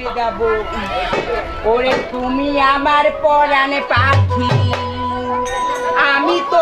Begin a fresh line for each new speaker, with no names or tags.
যাব। ওরে তুমি আমার পরাণে পাখি। আমি তোমার